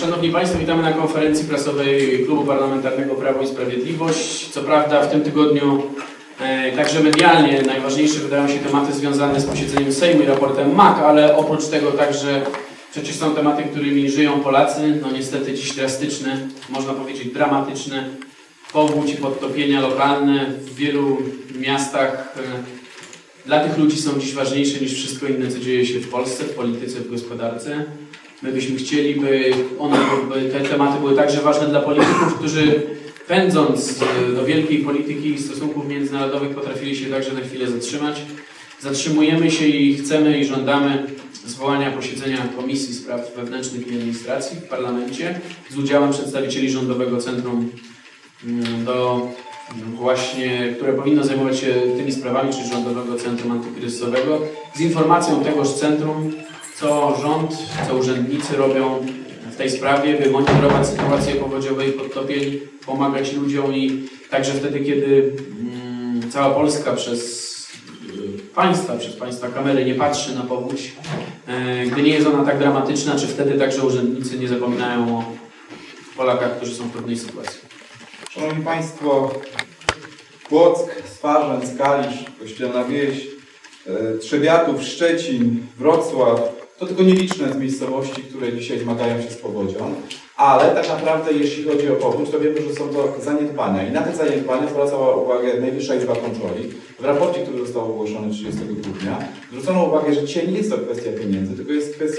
Szanowni Państwo, witamy na konferencji prasowej Klubu Parlamentarnego Prawo i Sprawiedliwość. Co prawda w tym tygodniu e, także medialnie najważniejsze wydają się tematy związane z posiedzeniem Sejmu i raportem MAK, ale oprócz tego także przecież są tematy, którymi żyją Polacy. No niestety dziś drastyczne, można powiedzieć dramatyczne powódź i podtopienia lokalne w wielu miastach. e, Dla tych ludzi są dziś ważniejsze niż wszystko inne, co dzieje się w Polsce, w polityce, w gospodarce. My byśmy chcieli, by one, by te tematy były także ważne dla polityków, którzy pędząc e, do wielkiej polityki i stosunków międzynarodowych potrafili się także na chwilę zatrzymać. Zatrzymujemy się i chcemy i żądamy zwołania posiedzenia Komisji Spraw Wewnętrznych i Administracji w parlamencie z udziałem przedstawicieli Rządowego Centrum mm, do mm, właśnie, które powinno zajmować się tymi sprawami, czyli Rządowego Centrum Antykryzysowego, z informacją tegoż centrum, co rząd, co urzędnicy robią w tej sprawie, by monitorować sytuację i podtopień, pomagać ludziom i także wtedy, kiedy mm, cała Polska przez y, państwa, przez państwa kamery nie patrzy na powódź, e, gdy nie jest ona tak dramatyczna, czy wtedy także urzędnicy nie zapominają o Polakach, którzy są w trudnej sytuacji. Szanowni Państwo, Płock, Stwarzeń, Kalisz, Kościelna Wieś, e, Trzebiatów, Szczecin, Wrocław to tylko nieliczne z miejscowości, które dzisiaj zmagają się z powodzią, ale tak naprawdę jeśli chodzi o powódź, to wiemy, że są to zaniedbania i na te zaniedbania zwracała uwagę Najwyższa Izba Kontroli. W raporcie, który został ogłoszony 30 grudnia, zwrócono uwagę, że dzisiaj nie jest to kwestia pieniędzy,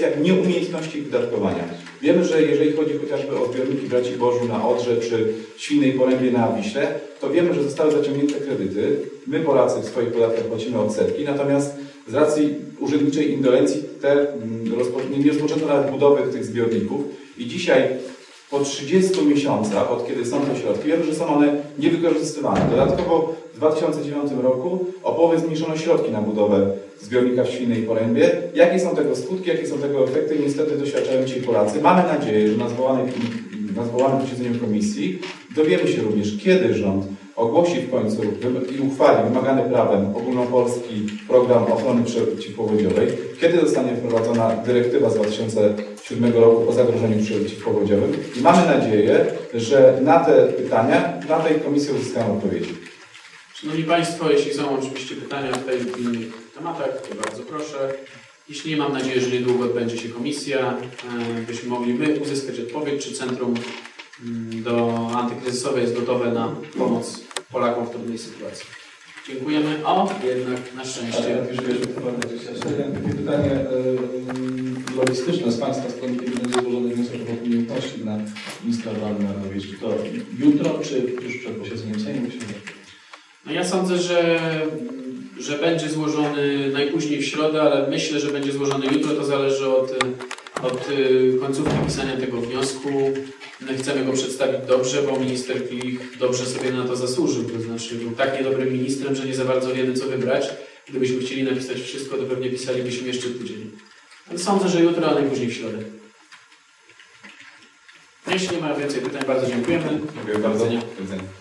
tylko jest kwestia nieumiejętności wydatkowania. Wiemy, że jeżeli chodzi chociażby o zbiorniki Braci Bożu na Odrze czy Świnnej Porębie na Wiśle, to wiemy, że zostały zaciągnięte kredyty. My Polacy w swoich podatkach płacimy odsetki, natomiast z racji urzędniczej indolencji te, mm, nie rozpoczęto nawet budowy tych zbiorników i dzisiaj po 30 miesiącach, od kiedy są te środki, wiemy, że są one niewykorzystywane. Dodatkowo w 2009 roku o połowę zmniejszono środki na budowę zbiornika w Świnnej Porębie. Jakie są tego skutki, jakie są tego efekty, niestety doświadczają dzisiaj Polacy. Mamy nadzieję, że na na zwołanym posiedzeniu komisji dowiemy się również, kiedy rząd ogłosi w końcu i uchwali wymagany prawem ogólnopolski program ochrony przeciwpowodziowej, kiedy zostanie wprowadzona dyrektywa z 2007 roku o zagrożeniu przeciwpowodziowym i mamy nadzieję, że na te pytania na tej komisji uzyskamy odpowiedzi. Szanowni Państwo, jeśli są oczywiście pytania w innych tematach, to bardzo proszę. Jeśli nie, mam nadzieję, że niedługo odbędzie się komisja, e, byśmy mogli my uzyskać odpowiedź, czy Centrum mm, do antykryzysowe jest gotowe na pomoc Polakom w trudnej sytuacji. Dziękujemy. O, jednak na szczęście. Ale już wiesz, takie pytanie e, logistyczne z Państwa strony, kiedy będzie złożony wniosek o nieufności na ministra. Czy to jutro, czy już przed posiedzeniem Sejmu? No ja sądzę, że, że będzie złożony najpóźniej w środę, ale myślę, że będzie złożony jutro. To zależy od, od y, końcówki pisania tego wniosku. My chcemy go przedstawić dobrze, bo minister Klich dobrze sobie na to zasłużył. To znaczy był tak niedobrym ministrem, że nie za bardzo wiemy, co wybrać. Gdybyśmy chcieli napisać wszystko, to pewnie pisalibyśmy jeszcze tydzień. Ale sądzę, że jutro, a najpóźniej w środę. Jeśli nie ma więcej pytań, bardzo dziękujemy. Dziękuję bardzo. Do widzenia.